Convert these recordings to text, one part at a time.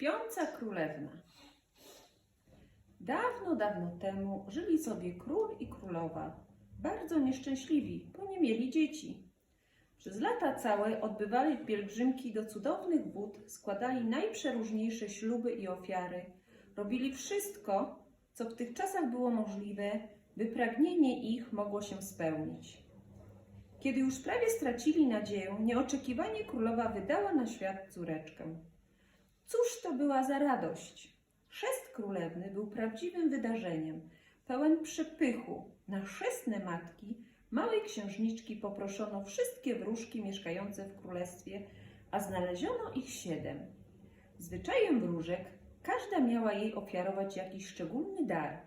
Śpiąca królewna. Dawno, dawno temu żyli sobie król i królowa, bardzo nieszczęśliwi, bo nie mieli dzieci. Przez lata całe odbywali pielgrzymki do cudownych wód, składali najprzeróżniejsze śluby i ofiary, robili wszystko, co w tych czasach było możliwe, by pragnienie ich mogło się spełnić. Kiedy już prawie stracili nadzieję, nieoczekiwanie królowa wydała na świat córeczkę. Cóż to była za radość? Chrzest królewny był prawdziwym wydarzeniem, pełen przepychu. Na chrzestne matki małej księżniczki poproszono wszystkie wróżki mieszkające w królestwie, a znaleziono ich siedem. Zwyczajem wróżek każda miała jej ofiarować jakiś szczególny dar.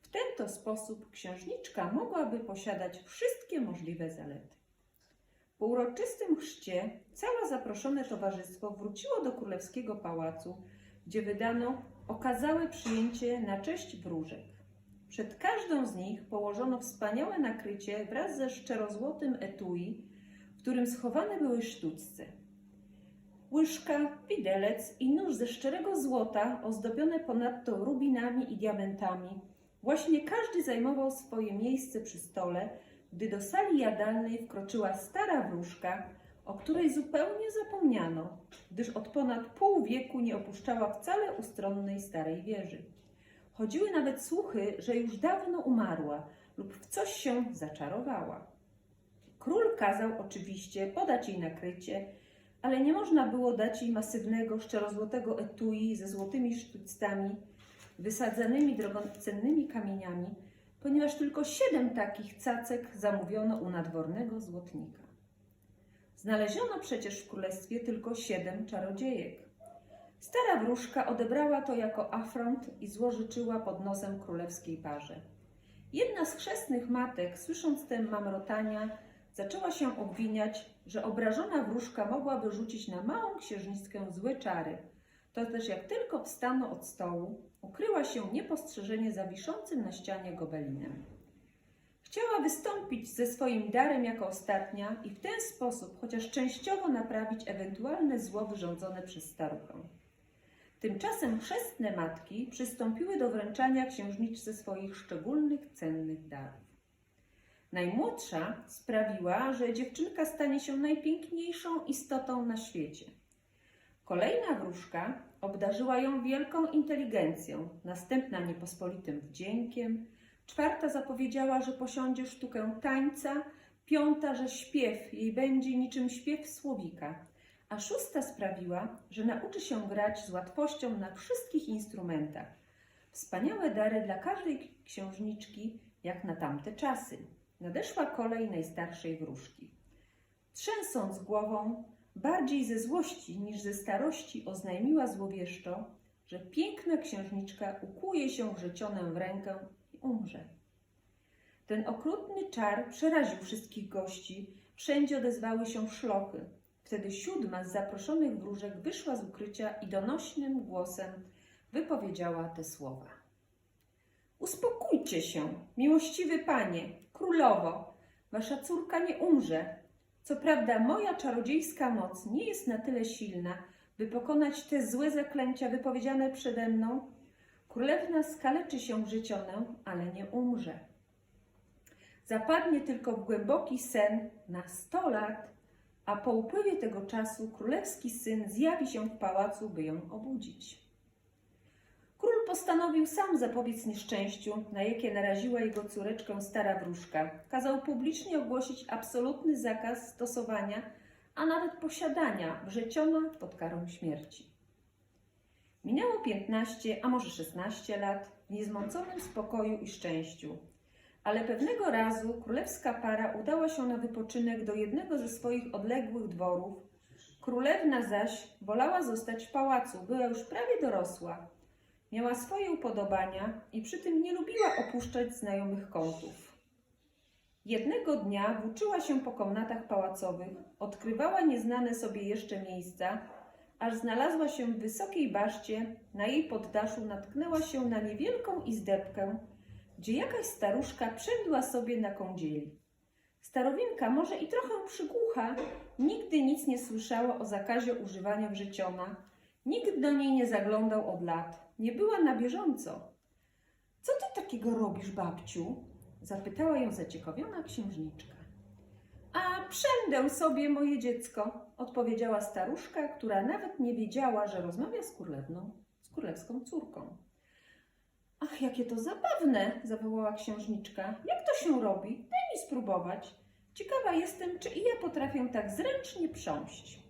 W ten to sposób księżniczka mogłaby posiadać wszystkie możliwe zalety. Po uroczystym chrzcie całe zaproszone towarzystwo wróciło do królewskiego pałacu, gdzie wydano okazałe przyjęcie na cześć wróżek. Przed każdą z nich położono wspaniałe nakrycie wraz ze szczerozłotym etui, w którym schowane były sztućce. Łyżka, widelec i nóż ze szczerego złota, ozdobione ponadto rubinami i diamentami. Właśnie każdy zajmował swoje miejsce przy stole, gdy do sali jadalnej wkroczyła stara wróżka, o której zupełnie zapomniano, gdyż od ponad pół wieku nie opuszczała wcale ustronnej starej wieży. Chodziły nawet słuchy, że już dawno umarła lub w coś się zaczarowała. Król kazał oczywiście podać jej nakrycie, ale nie można było dać jej masywnego, szczerozłotego etui ze złotymi sztućcami, wysadzanymi drogocennymi kamieniami, ponieważ tylko siedem takich cacek zamówiono u nadwornego złotnika. Znaleziono przecież w królestwie tylko siedem czarodziejek. Stara wróżka odebrała to jako afront i złożyczyła pod nosem królewskiej parze. Jedna z chrzestnych matek, słysząc te mamrotania, zaczęła się obwiniać, że obrażona wróżka mogłaby rzucić na małą księżniczkę złe czary. To też jak tylko wstano od stołu, ukryła się niepostrzeżenie za wiszącym na ścianie gobelinem. Chciała wystąpić ze swoim darem jako ostatnia i w ten sposób chociaż częściowo naprawić ewentualne zło wyrządzone przez staruchę. Tymczasem chrzestne matki przystąpiły do wręczania księżniczce swoich szczególnych, cennych darów. Najmłodsza sprawiła, że dziewczynka stanie się najpiękniejszą istotą na świecie. Kolejna wróżka obdarzyła ją wielką inteligencją, następna niepospolitym wdziękiem, czwarta zapowiedziała, że posiądzie sztukę tańca, piąta, że śpiew jej będzie niczym śpiew słowika, a szósta sprawiła, że nauczy się grać z łatwością na wszystkich instrumentach. Wspaniałe dary dla każdej księżniczki, jak na tamte czasy. Nadeszła kolej najstarszej wróżki. Trzęsąc głową, bardziej ze złości niż ze starości oznajmiła złowieszczo, że piękna księżniczka ukuje się wrzecionem w rękę i umrze. Ten okrutny czar przeraził wszystkich gości, wszędzie odezwały się szlochy. Wtedy siódma z zaproszonych wróżek wyszła z ukrycia i donośnym głosem wypowiedziała te słowa. Uspokójcie się, miłościwy panie, królowo, wasza córka nie umrze. Co prawda, moja czarodziejska moc nie jest na tyle silna, by pokonać te złe zaklęcia wypowiedziane przede mną. Królewna skaleczy się życionę, ale nie umrze. Zapadnie tylko w głęboki sen na sto lat, a po upływie tego czasu królewski syn zjawi się w pałacu, by ją obudzić. Postanowił sam zapobiec nieszczęściu, na jakie naraziła jego córeczkę stara wróżka. Kazał publicznie ogłosić absolutny zakaz stosowania, a nawet posiadania wrzeciona pod karą śmierci. Minęło 15, a może 16 lat w niezmąconym spokoju i szczęściu. Ale pewnego razu królewska para udała się na wypoczynek do jednego ze swoich odległych dworów. Królewna zaś wolała zostać w pałacu, była już prawie dorosła. Miała swoje upodobania i przy tym nie lubiła opuszczać znajomych kątów. Jednego dnia włóczyła się po komnatach pałacowych, odkrywała nieznane sobie jeszcze miejsca, aż znalazła się w wysokiej baszcie, na jej poddaszu natknęła się na niewielką izdebkę, gdzie jakaś staruszka przędła sobie na kądzieli. Starowinka, może i trochę przygłucha, nigdy nic nie słyszała o zakazie używania wrzeciona Nikt do niej nie zaglądał od lat, nie była na bieżąco. Co ty takiego robisz, babciu? Zapytała ją zaciekawiona księżniczka. A przędę sobie, moje dziecko, odpowiedziała staruszka, która nawet nie wiedziała, że rozmawia z królewną, z królewską córką. Ach, jakie to zabawne, zawołała księżniczka. Jak to się robi? Daj mi spróbować. Ciekawa jestem, czy i ja potrafię tak zręcznie prząść.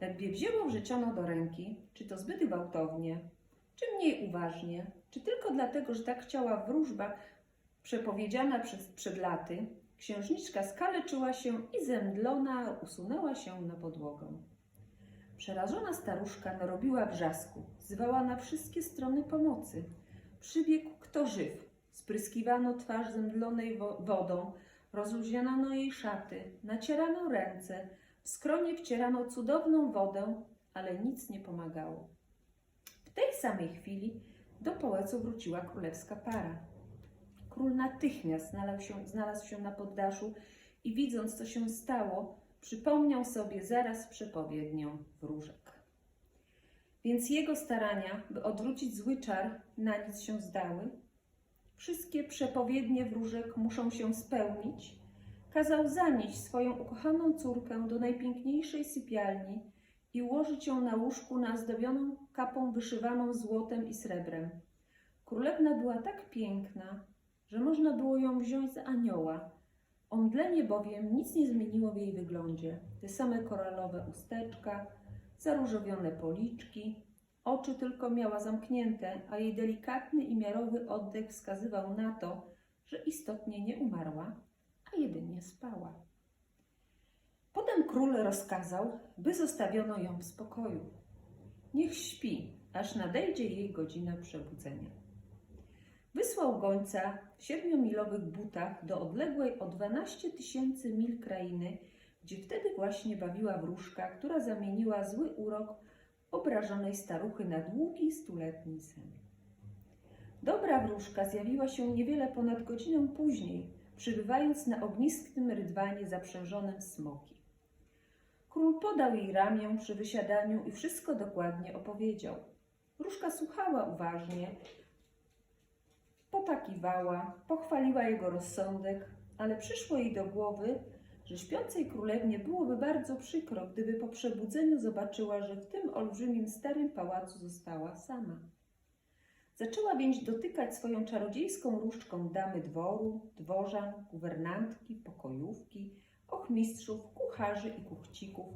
Ledwie wzięło wrzeciono do ręki, czy to zbyt gwałtownie, czy mniej uważnie, czy tylko dlatego, że tak chciała wróżba przepowiedziana przez, przed laty, księżniczka skaleczyła się i zemdlona usunęła się na podłogę. Przerażona staruszka narobiła wrzasku, zwała na wszystkie strony pomocy. Przybiegł kto żyw. Spryskiwano twarz zemdlonej wo- wodą, rozluźniano jej szaty, nacierano ręce, w skronie wcierano cudowną wodę, ale nic nie pomagało. Tej samej chwili do pałacu wróciła królewska para. Król natychmiast znalazł się, znalazł się na poddaszu i widząc, co się stało, przypomniał sobie zaraz przepowiednię wróżek. Więc jego starania, by odwrócić zły czar, na nic się zdały. Wszystkie przepowiednie wróżek muszą się spełnić. Kazał zanieść swoją ukochaną córkę do najpiękniejszej sypialni i ułożyć ją na łóżku nazdobioną kapą wyszywaną złotem i srebrem. Królewna była tak piękna, że można było ją wziąć za anioła. Omdlenie bowiem nic nie zmieniło w jej wyglądzie. Te same koralowe usteczka, zaróżowione policzki, oczy tylko miała zamknięte, a jej delikatny i miarowy oddech wskazywał na to, że istotnie nie umarła, a jedynie spała. Potem król rozkazał, by zostawiono ją w spokoju. Niech śpi, aż nadejdzie jej godzina przebudzenia. Wysłał gońca w siedmiomilowych butach do odległej o 12 tysięcy mil krainy, gdzie wtedy właśnie bawiła wróżka, która zamieniła zły urok obrażonej staruchy na długi, stuletni sen. Dobra wróżka zjawiła się niewiele ponad godzinę później, przybywając na ognistym rydwanie zaprzężonym smoki. Król podał jej ramię przy wysiadaniu i wszystko dokładnie opowiedział. Wróżka słuchała uważnie, potakiwała, pochwaliła jego rozsądek, ale przyszło jej do głowy, że śpiącej królewnie byłoby bardzo przykro, gdyby po przebudzeniu zobaczyła, że w tym olbrzymim starym pałacu została sama. Zaczęła więc dotykać swoją czarodziejską różdżką damy dworu, dworzan, guwernantki, pokojówki, ochmistrzów, kucharzy i kuchcików,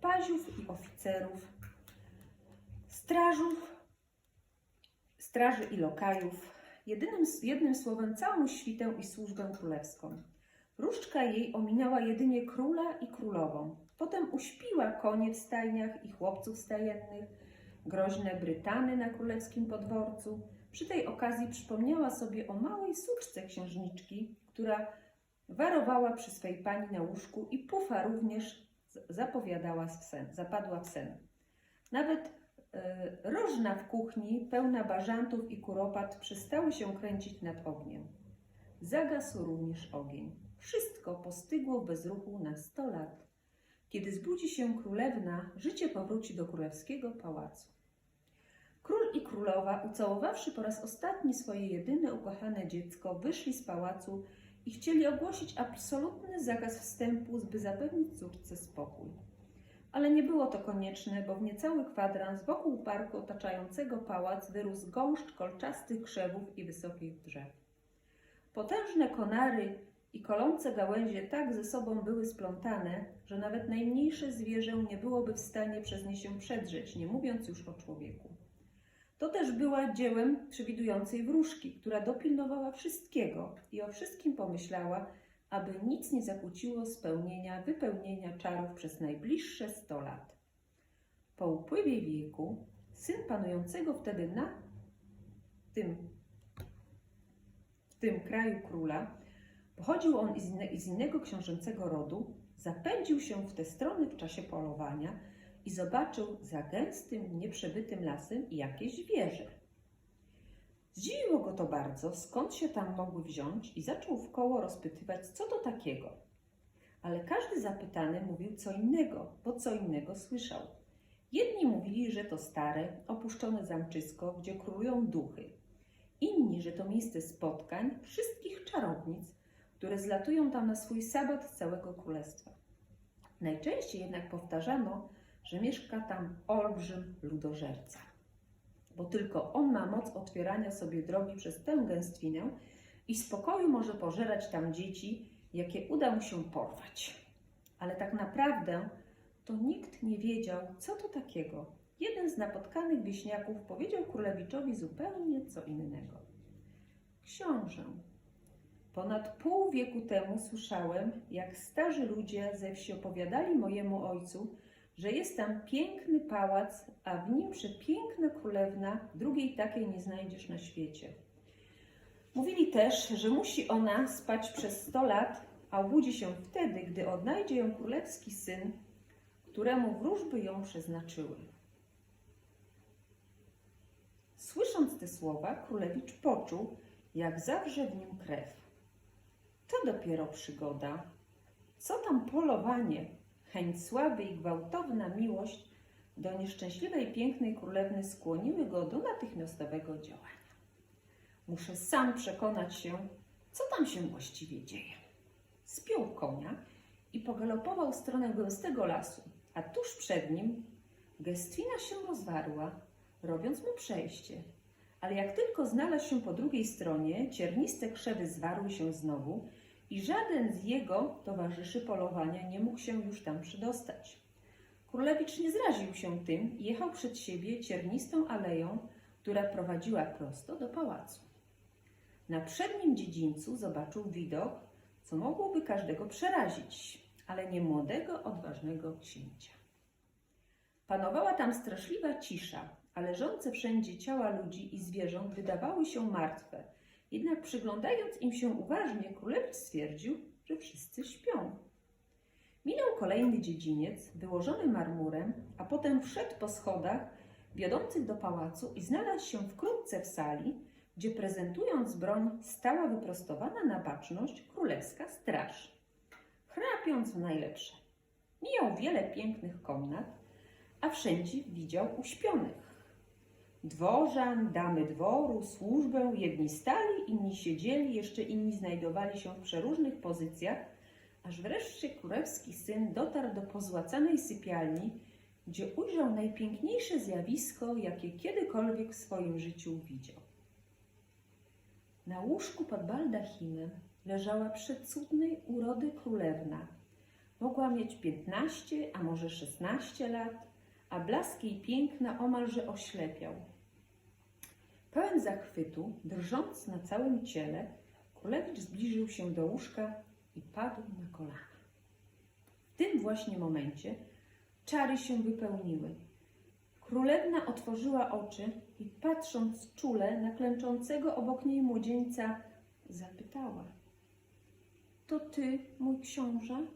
paziów i oficerów, strażów, straży i lokajów, jedynym, jednym słowem całą świtę i służbę królewską. Różdżka jej ominęła jedynie króla i królową. Potem uśpiła konie w stajniach i chłopców stajennych, groźne Brytany na królewskim podworcu. Przy tej okazji przypomniała sobie o małej suczce księżniczki, która warowała przy swej pani na łóżku i pufa również zapowiadała w sen, zapadła w sen. Nawet e, rożna w kuchni, pełna bażantów i kuropat, przestały się kręcić nad ogniem. Zagasł również ogień. Wszystko postygło bez ruchu na sto lat. Kiedy zbudzi się królewna, życie powróci do królewskiego pałacu. Król i królowa, ucałowawszy po raz ostatni swoje jedyne ukochane dziecko, wyszli z pałacu i chcieli ogłosić absolutny zakaz wstępu, by zapewnić córce spokój. Ale nie było to konieczne, bo w niecały kwadrans wokół parku otaczającego pałac wyrósł gąszcz kolczastych krzewów i wysokich drzew. Potężne konary i kolące gałęzie tak ze sobą były splątane, że nawet najmniejsze zwierzę nie byłoby w stanie przez nie się przedrzeć, nie mówiąc już o człowieku. To też była dziełem przewidującej wróżki, która dopilnowała wszystkiego i o wszystkim pomyślała, aby nic nie zakłóciło spełnienia, wypełnienia czarów przez najbliższe sto lat. Po upływie wieku syn panującego wtedy na tym, w tym kraju króla, pochodził on z, z innego książęcego rodu, zapędził się w te strony w czasie polowania i zobaczył za gęstym, nieprzebytym lasem jakieś wieże. Zdziwiło go to bardzo, skąd się tam mogły wziąć i zaczął w koło rozpytywać, co to takiego. Ale każdy zapytany mówił co innego, bo co innego słyszał. Jedni mówili, że to stare, opuszczone zamczysko, gdzie królują duchy. Inni, że to miejsce spotkań wszystkich czarownic, które zlatują tam na swój sabat z całego królestwa. Najczęściej jednak powtarzano, że mieszka tam olbrzym ludożerca, bo tylko on ma moc otwierania sobie drogi przez tę gęstwinę i spokoju może pożerać tam dzieci, jakie uda mu się porwać. Ale tak naprawdę to nikt nie wiedział, co to takiego. Jeden z napotkanych wieśniaków powiedział królewiczowi zupełnie co innego. Książę, ponad pół wieku temu słyszałem, jak starzy ludzie ze wsi opowiadali mojemu ojcu, że jest tam piękny pałac, a w nim przepiękna królewna, drugiej takiej nie znajdziesz na świecie. Mówili też, że musi ona spać przez sto lat, a obudzi się wtedy, gdy odnajdzie ją królewski syn, któremu wróżby ją przeznaczyły. Słysząc te słowa, królewicz poczuł, jak zawrze w nim krew. To dopiero przygoda. Co tam polowanie, chęć sławy i gwałtowna miłość do nieszczęśliwej pięknej królewny skłoniły go do natychmiastowego działania. Muszę sam przekonać się, co tam się właściwie dzieje. Spiął konia i pogalopował w stronę gęstego lasu, a tuż przed nim gęstwina się rozwarła, robiąc mu przejście. Ale jak tylko znalazł się po drugiej stronie, cierniste krzewy zwarły się znowu i żaden z jego towarzyszy polowania nie mógł się już tam przydostać. Królewicz nie zraził się tym i jechał przed siebie ciernistą aleją, która prowadziła prosto do pałacu. Na przednim dziedzińcu zobaczył widok, co mogłoby każdego przerazić, ale nie młodego, odważnego księcia. Panowała tam straszliwa cisza, a leżące wszędzie ciała ludzi i zwierząt wydawały się martwe. Jednak przyglądając im się uważnie, królewicz stwierdził, że wszyscy śpią. Minął kolejny dziedziniec, wyłożony marmurem, a potem wszedł po schodach wiodących do pałacu i znalazł się wkrótce w sali, gdzie prezentując broń stała wyprostowana na baczność królewska straż, chrapiąc w najlepsze. Mijał wiele pięknych komnat, a wszędzie widział uśpionych. Dworzan, damy dworu, służbę, jedni stali, inni siedzieli, jeszcze inni znajdowali się w przeróżnych pozycjach, aż wreszcie królewski syn dotarł do pozłacanej sypialni, gdzie ujrzał najpiękniejsze zjawisko, jakie kiedykolwiek w swoim życiu widział. Na łóżku pod baldachimem leżała przecudnej urody królewna. Mogła mieć piętnaście, a może szesnaście lat, a blask jej piękna omalże oślepiał. Pełen zachwytu, drżąc na całym ciele, królewicz zbliżył się do łóżka i padł na kolana. W tym właśnie momencie czary się wypełniły. Królewna otworzyła oczy i patrząc czule na klęczącego obok niej młodzieńca, zapytała: To ty, mój książę?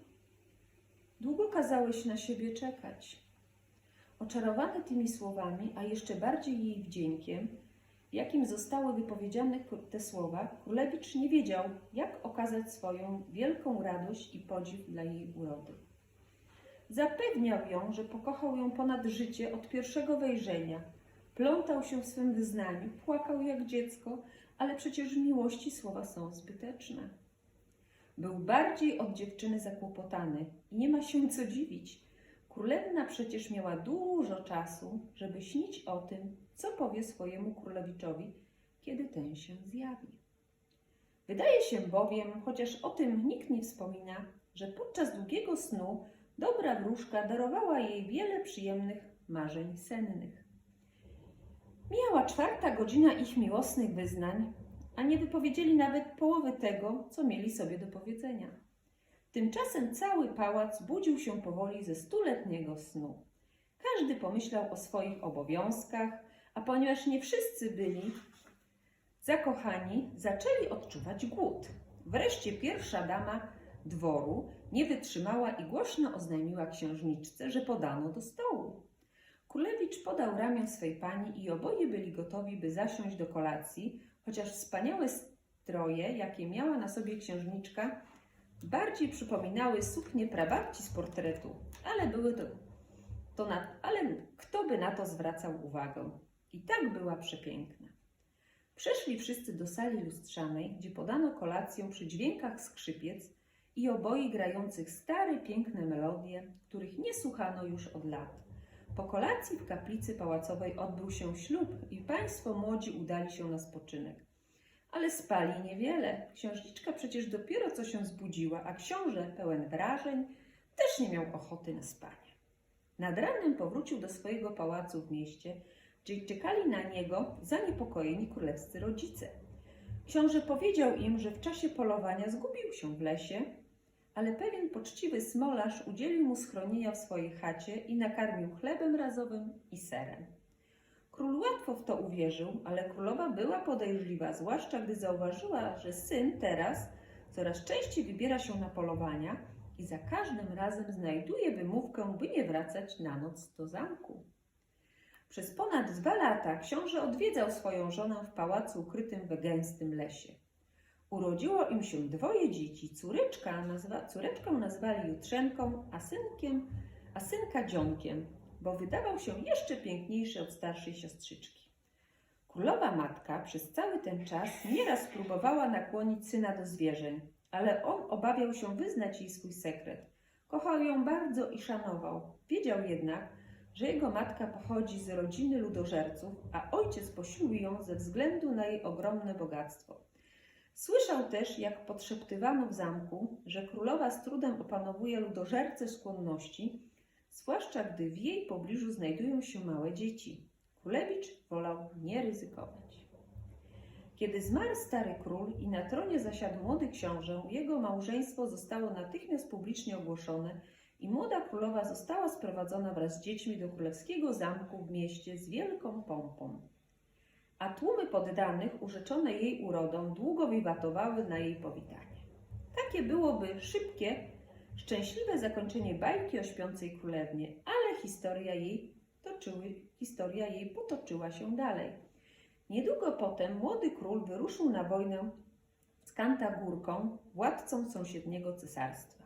Długo kazałeś na siebie czekać. Oczarowany tymi słowami, a jeszcze bardziej jej wdziękiem, jakim zostały wypowiedziane te słowa, królewicz nie wiedział, jak okazać swoją wielką radość i podziw dla jej urody. Zapewniał ją, że pokochał ją ponad życie od pierwszego wejrzenia. Plątał się w swym wyznaniu, płakał jak dziecko, ale przecież w miłości słowa są zbyteczne. Był bardziej od dziewczyny zakłopotany i nie ma się co dziwić. Królewna przecież miała dużo czasu, żeby śnić o tym, co powie swojemu królewiczowi, kiedy ten się zjawi. Wydaje się bowiem, chociaż o tym nikt nie wspomina, że podczas długiego snu dobra wróżka darowała jej wiele przyjemnych marzeń sennych. Mijała czwarta godzina ich miłosnych wyznań, a nie wypowiedzieli nawet połowy tego, co mieli sobie do powiedzenia. Tymczasem cały pałac budził się powoli ze stuletniego snu. Każdy pomyślał o swoich obowiązkach, a ponieważ nie wszyscy byli zakochani, zaczęli odczuwać głód. Wreszcie pierwsza dama dworu nie wytrzymała i głośno oznajmiła księżniczce, że podano do stołu. Królewicz podał ramię swej pani i oboje byli gotowi, by zasiąść do kolacji, chociaż wspaniałe stroje, jakie miała na sobie księżniczka, bardziej przypominały suknie prababci z portretu, ale były to, To na, ale kto by na to zwracał uwagę? I tak była przepiękna. Przeszli wszyscy do sali lustrzanej, gdzie podano kolację przy dźwiękach skrzypiec i oboi grających stare, piękne melodie, których nie słuchano już od lat. Po kolacji w kaplicy pałacowej odbył się ślub i państwo młodzi udali się na spoczynek. Ale spali niewiele. Księżniczka przecież dopiero co się zbudziła, a książę, pełen wrażeń, też nie miał ochoty na spanie. Nad ranem powrócił do swojego pałacu w mieście, gdzie czekali na niego zaniepokojeni królewscy rodzice. Książę powiedział im, że w czasie polowania zgubił się w lesie, ale pewien poczciwy smolarz udzielił mu schronienia w swojej chacie i nakarmił chlebem razowym i serem. Król łatwo w to uwierzył, ale królowa była podejrzliwa, zwłaszcza gdy zauważyła, że syn teraz coraz częściej wybiera się na polowania i za każdym razem znajduje wymówkę, by nie wracać na noc do zamku. Przez ponad dwa lata książę odwiedzał swoją żonę w pałacu ukrytym w gęstym lesie. Urodziło im się dwoje dzieci. Córeczka nazwa, córeczkę nazwali Jutrzenką, a, synkiem, a synka Dzionkiem, bo wydawał się jeszcze piękniejszy od starszej siostrzyczki. Królowa matka przez cały ten czas nieraz próbowała nakłonić syna do zwierzeń, ale on obawiał się wyznać jej swój sekret. Kochał ją bardzo i szanował. Wiedział jednak, że jego matka pochodzi z rodziny ludożerców, a ojciec posiłuje ją ze względu na jej ogromne bogactwo. Słyszał też, jak podszeptywano w zamku, że królowa z trudem opanowuje ludożerce skłonności, zwłaszcza gdy w jej pobliżu znajdują się małe dzieci. Królewicz wolał nie ryzykować. Kiedy zmarł stary król i na tronie zasiadł młody książę, jego małżeństwo zostało natychmiast publicznie ogłoszone i młoda królowa została sprowadzona wraz z dziećmi do królewskiego zamku w mieście z wielką pompą. A tłumy poddanych, urzeczone jej urodą, długo wiwatowały na jej powitanie. Takie byłoby szybkie, szczęśliwe zakończenie bajki o śpiącej królewnie, ale historia jej, toczyły, historia jej potoczyła się dalej. Niedługo potem młody król wyruszył na wojnę z Kantagórką, władcą sąsiedniego cesarstwa.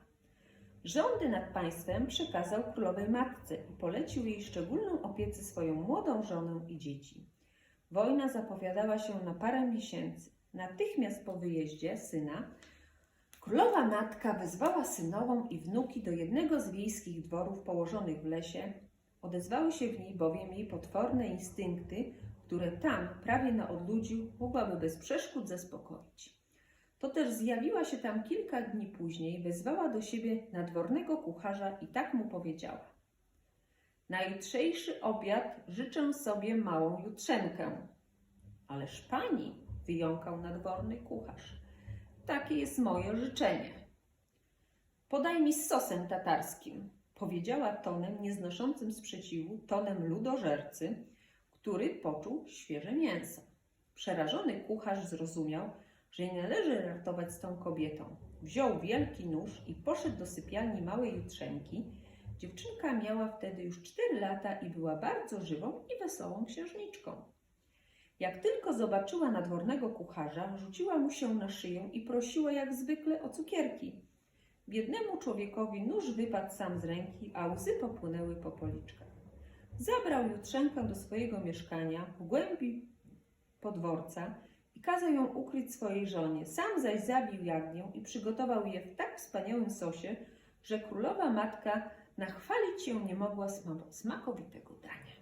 Rządy nad państwem przekazał królowej matce i polecił jej szczególną opiece swoją młodą żonę i dzieci. Wojna zapowiadała się na parę miesięcy. Natychmiast po wyjeździe syna królowa matka wezwała synową i wnuki do jednego z wiejskich dworów położonych w lesie. Odezwały się w niej bowiem jej potworne instynkty, które tam, prawie na odludziu, mogłaby bez przeszkód zaspokoić. To też zjawiła się tam kilka dni później, wezwała do siebie nadwornego kucharza i tak mu powiedziała. Na jutrzejszy obiad życzę sobie małą jutrzenkę. Ależ pani, wyjąkał nadworny kucharz, takie jest moje życzenie. Podaj mi z sosem tatarskim, powiedziała tonem nieznoszącym sprzeciwu, tonem ludożercy, który poczuł świeże mięso. Przerażony kucharz zrozumiał, że nie należy ratować z tą kobietą. Wziął wielki nóż i poszedł do sypialni małej jutrzenki. Dziewczynka miała wtedy już cztery lata i była bardzo żywą i wesołą księżniczką. Jak tylko zobaczyła nadwornego kucharza, rzuciła mu się na szyję i prosiła jak zwykle o cukierki. Biednemu człowiekowi nóż wypadł sam z ręki, a łzy popłynęły po policzkach. Zabrał Jutrzenkę do swojego mieszkania w głębi podworca kazał ją ukryć swojej żonie. Sam zaś zabił jagnię i przygotował je w tak wspaniałym sosie, że królowa matka nachwalić się nie mogła sma- smakowitego dania.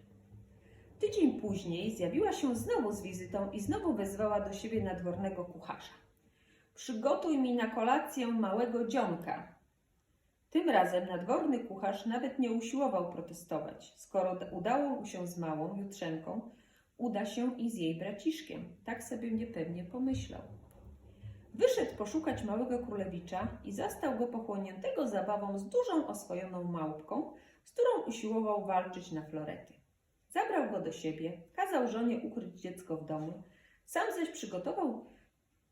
Tydzień później zjawiła się znowu z wizytą i znowu wezwała do siebie nadwornego kucharza. Przygotuj mi na kolację małego dzionka. Tym razem nadworny kucharz nawet nie usiłował protestować. Skoro da- udało mu się z małą jutrzenką, uda się i z jej braciszkiem. Tak sobie niepewnie pomyślał. Wyszedł poszukać małego królewicza i zastał go pochłoniętego zabawą z dużą oswojoną małpką, z którą usiłował walczyć na florety. Zabrał go do siebie, kazał żonie ukryć dziecko w domu, sam zaś przygotował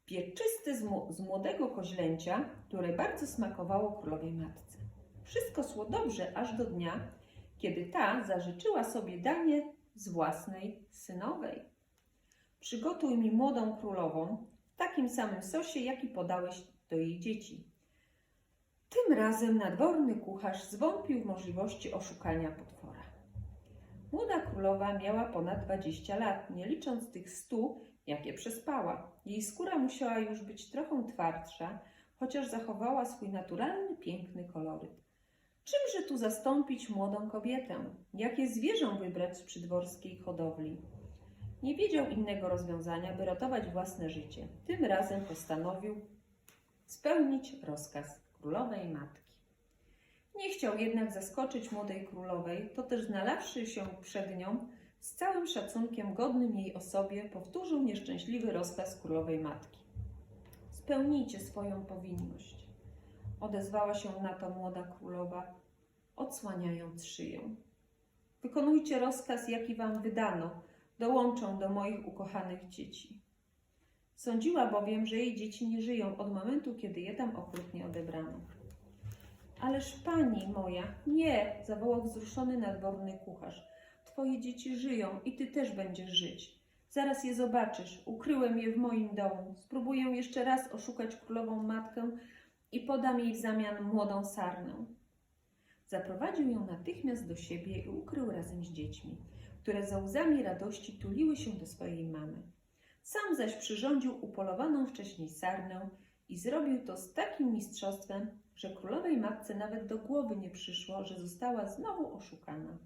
pieczysty z, młodego koźlęcia, które bardzo smakowało królowej matce. Wszystko szło dobrze aż do dnia, kiedy ta zażyczyła sobie danie z własnej synowej. Przygotuj mi młodą królową w takim samym sosie, jaki podałeś do jej dzieci. Tym razem nadworny kucharz zwątpił w możliwości oszukania potwora. Młoda królowa miała ponad 20 lat, nie licząc tych stu, jakie przespała. Jej skóra musiała już być trochę twardsza, chociaż zachowała swój naturalny, piękny koloryt. Czymże tu zastąpić młodą kobietę? Jakie zwierzę wybrać z przydworskiej hodowli? Nie wiedział innego rozwiązania, by ratować własne życie. Tym razem postanowił spełnić rozkaz królowej matki. Nie chciał jednak zaskoczyć młodej królowej, to też znalazłszy się przed nią, z całym szacunkiem godnym jej osobie, powtórzył nieszczęśliwy rozkaz królowej matki. Spełnijcie swoją powinność, odezwała się na to młoda królowa, odsłaniając szyję. Wykonujcie rozkaz, jaki wam wydano, dołączę do moich ukochanych dzieci. Sądziła bowiem, że jej dzieci nie żyją od momentu, kiedy je tam okrutnie odebrano. Ależ pani moja, nie, zawołał wzruszony nadworny kucharz. Twoje dzieci żyją i ty też będziesz żyć. Zaraz je zobaczysz. Ukryłem je w moim domu. Spróbuję jeszcze raz oszukać królową matkę i podam jej w zamian młodą sarnę. Zaprowadził ją natychmiast do siebie i ukrył razem z dziećmi, które za łzami radości tuliły się do swojej mamy. Sam zaś przyrządził upolowaną wcześniej sarnę i zrobił to z takim mistrzostwem, że królowej matce nawet do głowy nie przyszło, że została znowu oszukana.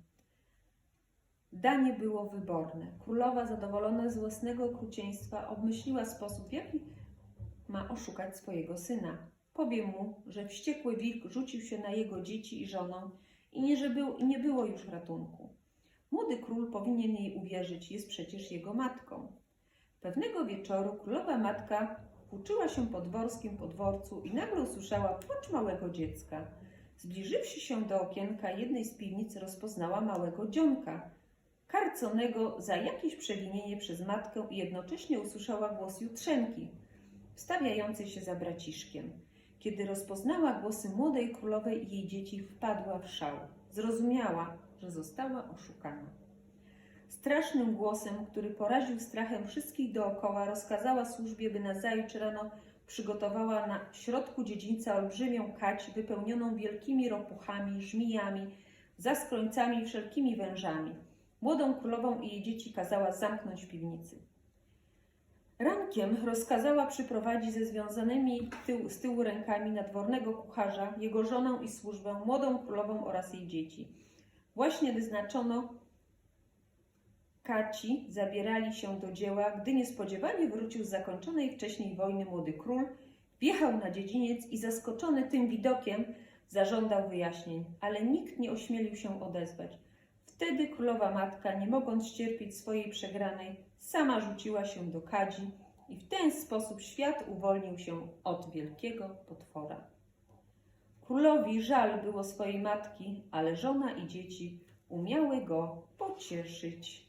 Danie było wyborne. Królowa, zadowolona z własnego okrucieństwa, obmyśliła sposób, w jaki ma oszukać swojego syna. Powie mu, że wściekły wilk rzucił się na jego dzieci i żonę i nie, że był, nie było już ratunku. Młody król powinien jej uwierzyć, jest przecież jego matką. Pewnego wieczoru królowa matka Uczyła się po dworskim podworcu i nagle usłyszała płacz małego dziecka. Zbliżywszy się do okienka jednej z piwnic, rozpoznała małego dzionka, karconego za jakieś przewinienie przez matkę i jednocześnie usłyszała głos Jutrzenki, wstawiającej się za braciszkiem. Kiedy rozpoznała głosy młodej królowej i jej dzieci, wpadła w szał. Zrozumiała, że została oszukana. Strasznym głosem, który poraził strachem wszystkich dookoła, rozkazała służbie, by nazajutrz rano przygotowała na środku dziedzińca olbrzymią kać wypełnioną wielkimi ropuchami, żmijami, zaskrońcami i wszelkimi wężami. Młodą królową i jej dzieci kazała zamknąć w piwnicy. Rankiem rozkazała przyprowadzić ze związanymi tył, z tyłu rękami nadwornego kucharza, jego żonę i służbę, młodą królową oraz jej dzieci. Właśnie wyznaczono Kaci zabierali się do dzieła, gdy niespodziewanie wrócił z zakończonej wcześniej wojny młody król, wjechał na dziedziniec i zaskoczony tym widokiem zażądał wyjaśnień, ale nikt nie ośmielił się odezwać. Wtedy królowa matka, nie mogąc ścierpieć swojej przegranej, sama rzuciła się do kadzi i w ten sposób świat uwolnił się od wielkiego potwora. Królowi żal było swojej matki, ale żona i dzieci umiały go pocieszyć.